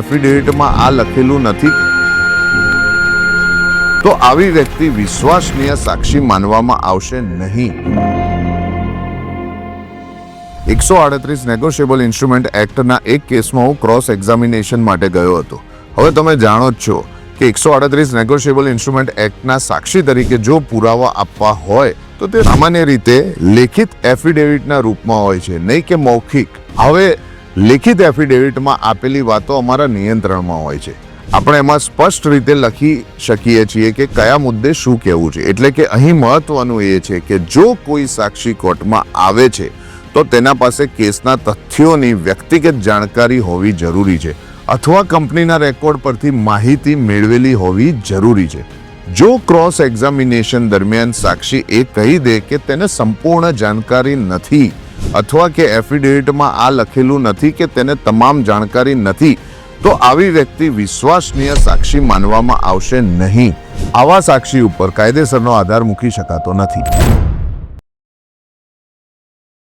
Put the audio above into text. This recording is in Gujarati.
એફિડેવિટમાં આ લખેલું નથી. તો આવી વ્યક્તિ વિશ્વસનીય સાક્ષી માનવામાં આવશે નહીં. એકસો આડત્રીસ નેગોશિયેબલ ઇન્સ્ટ્રુમેન્ટ એક્ટના એક કેસમાં હું ક્રોસ એક્ઝામિનેશન માટે ગયો હતો. હવે તમે જાણો જ છો કે એકસો આડત્રીસ નેગોશિયેબલ ઇન્સ્ટ્રુમેન્ટ એક્ટના સાક્ષી તરીકે જો પુરાવા આપવા હોય, તો તે સામાન્ય રીતે લેખિત એફિડેવિટના રૂપમાં હોય છે, નહીં કે મૌખિક. હવે લેખિત એફિડેવિટમાં આપેલી વાતો અમારા નિયંત્રણમાં હોય છે. આપણે એમાં સ્પષ્ટ રીતે લખી શકીએ છીએ કે કયા મુદ્દે શું કહેવું છે. એટલે કે અહીં મહત્વનું એ છે કે જો કોઈ સાક્ષી કોર્ટમાં આવે છે, તો તેના પાસે કેસના તથ્યોની વ્યક્તિગત જાણકારી હોવી જરૂરી છે અથવા કંપનીના રેકોર્ડ પરથી માહિતી મેળવેલી હોવી જરૂરી છે. જો ક્રોસ એક્ઝામિનેશન દરમિયાન સાક્ષી એ કહી દે કે તેને સંપૂર્ણ જાણકારી નથી અથવા કે એફિડેવિટમાં આ લખેલું નથી કે તેને તમામ જાણકારી નથી, તો આવી વ્યક્તિ વિશ્વસનીય સાક્ષી માનવામાં આવશે નહીં. આવા સાક્ષી ઉપર કાયદેસરનો આધાર મૂકી શકાતો નથી.